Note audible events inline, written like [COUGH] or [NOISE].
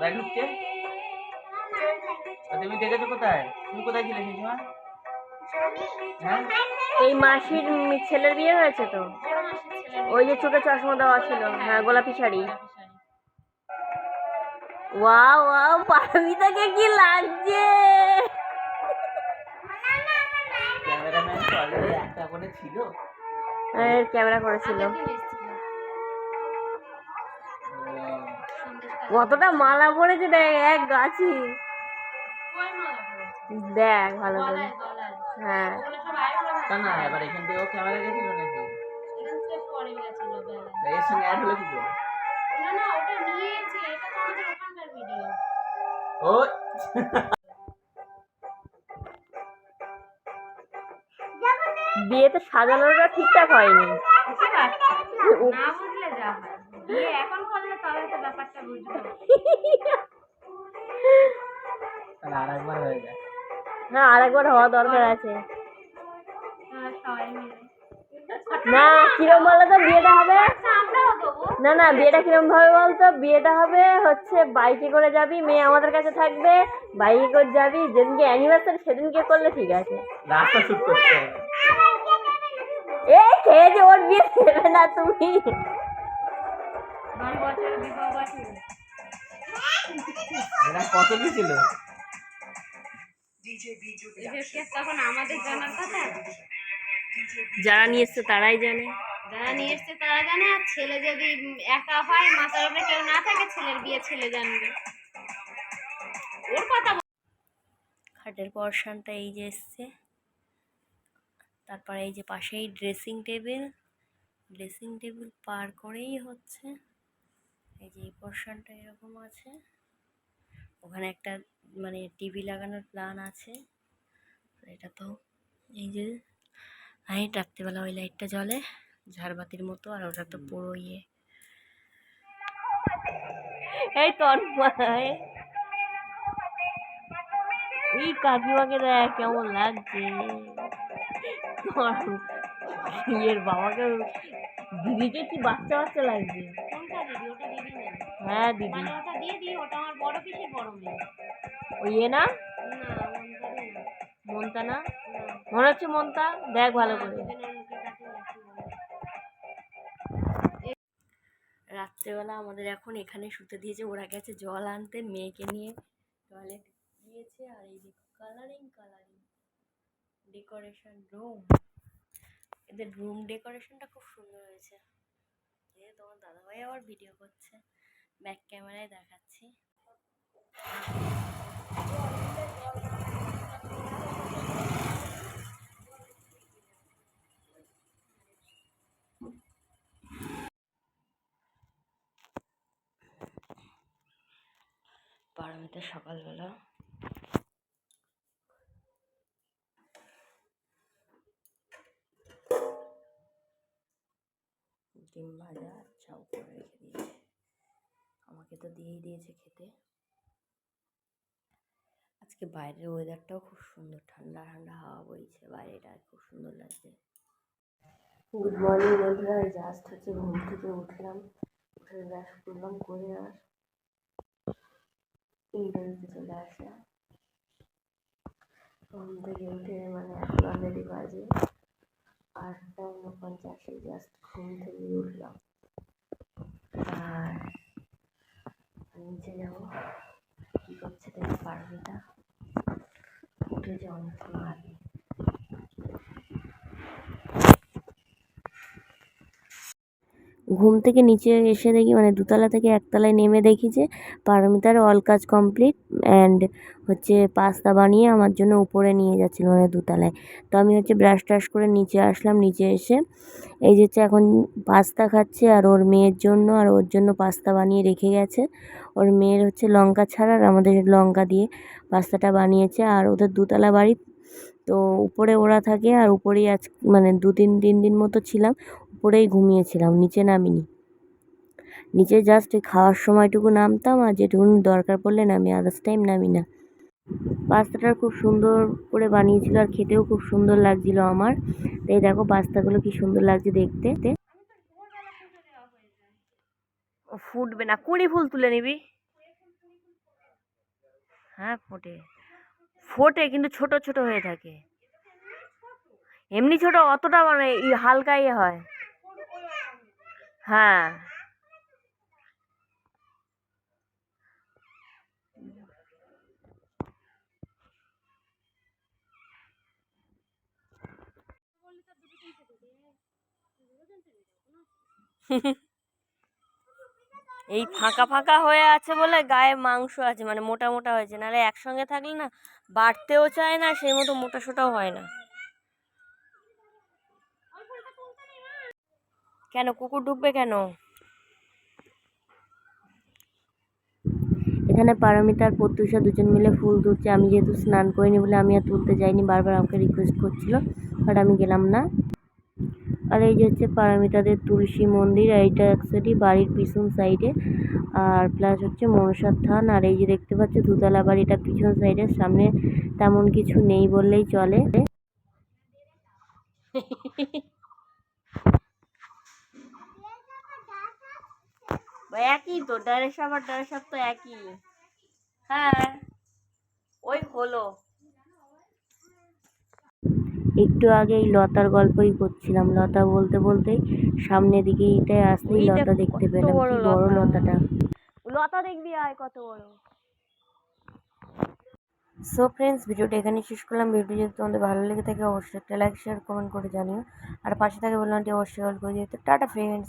Bag ঢুকছে আর তুমি দেখেছ কোথায়? তুমি কোথায় ছিলে সেই সময় হ্যাঁ? এই মাসির ছেলের বিয়ে হয়েছে তো? ওই যে চোখে চশমা দেওয়া ছিল হ্যাঁ গোলাপি শাড়ি। ওয়াও ওয়াও পারমিতাকে কি লাগছে? এর ক্যামেরা করেছিল। কতটা মালা পড়েছে দেখ এক গাছি। দেখ ভালো করে। হ্যাঁ। না এবার এখান থেকে ও ক্যামেরা গেছিল নাকি? এর সঙ্গে অ্যাড হলো কি করে? ও। বিয়েতে সাজানোটা ঠিকঠাক হয়নি। না বুঝলে যা হয়। বিয়ে এখন তো ব্যাপারটা বুঝব। তাহলে আর হয়ে যায়। হ্যাঁ আরেকবার হওয়া দরকার আছে। হ্যাঁ, না কিরম বলো তো বিয়েটা হবে? না না বিয়েটা কিরম ভাবে বলতো? বিয়েটা হবে হচ্ছে বাইকে করে যাবি মেয়ে আমাদের কাছে থাকবে বাইকে করে যাবি যেদিনকে অ্যানিভার্সারি সেদিনকে করলে ঠিক আছে। রাস্তা শুট করতে হবে। এই খেয়েছে ওর বিয়ে দেবে না তুমি। এরা কত দিয়েছিল? এদেরকে তখন আমাদের জানার কথা? যারা নিয়ে এসছে তারাই জানে। যারা নিয়ে এসছে তারা জানে আর ছেলে যদি একা হয় মাথার উপরে কেউ না থাকে ছেলের বিয়ে ছেলে জানবে। ওর কথা বল- খাটের পর্শনটা এই যে এসছে। তারপরে এই যে পাশেই ড্রেসিং টেবিল ড্রেসিং টেবিল পার করেই হচ্ছে। এই যে এই পোর্শনটা এরকম আছে। ওখানে একটা মানে টিভি লাগানোর প্ল্যান আছে। এটা তো এই যে লাইট রাত্রিবেলা ওই লাইটটা জ্বলে, ঝাড়বাতির মতো, আর ওটা তো পুরো ইয়ে। এই তন্ময়, এই কাকিমাকে দেখ কেমন লাগছে। ইয়ের বাবাকে, দিদিকে কি বাচ্চা বাচ্চা লাগছে? হ্যাঁ দিদি। ওটা দিয়ে দিই ওটা আমার বড় পিসির বড় মেয়ে। ওই ইয়ে না? মনতা না। মনে হচ্ছে মনতা দেখ ভালো করে। রাত্রেবেলা আমাদের এখন এখানে শুতে দিয়েছে ওরা গেছে জল আনতে মেয়েকে নিয়ে। টয়লেট দিয়েছে আর এই যে কালারিং কালারিং ডেকোরেশন রুম এদের রুম ডেকোরেশনটা খুব সুন্দর হয়েছে। তোমার দাদাভাই আবার ভিডিও করছে। ব্যাক ক্যামেরায় দেখাচ্ছি। পারমিতা সকালবেলা। ডিম ভাজা চাউ করে রেখে দিয়েছে। আমাকে তো দিয়েই দিয়েছে খেতে। আজকে বাইরের ওয়েদারটাও খুব সুন্দর, ঠান্ডা ঠান্ডা হাওয়া বইছে বাইরেটা খুব সুন্দর লাগছে। গুড মর্নিং বন্ধুরা জাস্ট হচ্ছে ঘুম থেকে উঠলাম, উঠে ব্রাশ করলাম, করে আর ইন্টারভিউতে চলে আসলাম। ঘুম থেকে উঠে মানে এখন অলরেডি বাজে আটটা উনপঞ্চাশে জাস্ট ঘুম থেকে উঠলাম আর নিচে যাব কী করছে দেখতে পারবি না উঠেছে অনেকক্ষণ আগে ঘুম থেকে নিচে এসে দেখি মানে দুতলা থেকে একতলায় নেমে দেখি যে পারমিতার অল কাজ কমপ্লিট অ্যান্ড হচ্ছে পাস্তা বানিয়ে আমার জন্য উপরে নিয়ে যাচ্ছিল মানে দুতলায়। তো আমি হচ্ছে ব্রাশ ট্রাশ করে নিচে আসলাম, নিচে এসে এই যে হচ্ছে এখন পাস্তা খাচ্ছে আর ওর মেয়ের জন্য আর ওর জন্য পাস্তা বানিয়ে রেখে গেছে। ওর মেয়ের হচ্ছে লঙ্কা ছাড়া আর আমাদের লঙ্কা দিয়ে পাস্তাটা বানিয়েছে আর ওদের দুতলা বাড়ি। তো উপরে ওরা থাকে আর উপরেই আজ মানে দু তিন তিন দিন মতো ছিলাম। উপরেই ঘুমিয়েছিলাম, নিচে নামিনি। নিচে জাস্ট ওই খাওয়ার সময়টুকু নামতাম আর যেটুকুনি দরকার পড়লে নামি আদার্স টাইম নামি না। পাস্তাটা খুব সুন্দর করে বানিয়েছিল আর খেতেও খুব সুন্দর লাগছিল আমার। তাই দেখো পাস্তাগুলো কি সুন্দর লাগছে দেখতে। ফুটবে না, কুড়ি ফুল তুলে নিবি। হ্যাঁ ফোটে। ফোটে কিন্তু ছোট ছোট হয়ে থাকে। এমনি ছোট অতটা মানে হালকা হয়। হ্যাঁ। এই ফাঁকা ফাঁকা হয়ে আছে বলে গায়ে মাংস আছে মানে মোটা মোটা হয়েছে। নাহলে একসঙ্গে থাকলে না, বাড়তেও চায় না, সেই মতো মোটা সোটাও হয় না। কেন? কুকুর ঢুকবে কেন? এখানে পারমিতার প্রত্যুষা দুজন মিলে ফুল তুলছে আমি যেহেতু স্নান করিনি বলে আমি আর তুলতে যাইনি বারবার আমাকে রিকোয়েস্ট করছিল বাট আমি গেলাম না। আর এই যে হচ্ছে পারমিতাদের তুলসী মন্দির আর এইটা অ্যাকচুয়ালি বাড়ির পিছন সাইডে আর প্লাস হচ্ছে মনসার থান আর এই যে দেখতে পাচ্ছ দুতলা বাড়িটা পিছন সাইডে সামনে তেমন কিছু নেই বললেই চলে। [LAUGHS] একই তো ড্রেস আপ আর তো একই। হ্যাঁ ওই হলো। একটু আগে এই লতার গল্পই করছিলাম। লতা বলতে বলতেই সামনের দিকে এটাই আসতেই লতা দেখতে পেলাম। কি বড় লতাটা। লতা দেখবি আয় কত বড়। সো ফ্রেন্ডস ভিডিওটা এখানে শেষ করলাম। ভিডিও যদি তোমাদের ভালো লেগে থাকে অবশ্যই একটা লাইক শেয়ার কমেন্ট করে জানিও। আর পাশে থাকে বললাম অবশ্যই অল করে দিও। তো টাটা ফ্রেন্ডস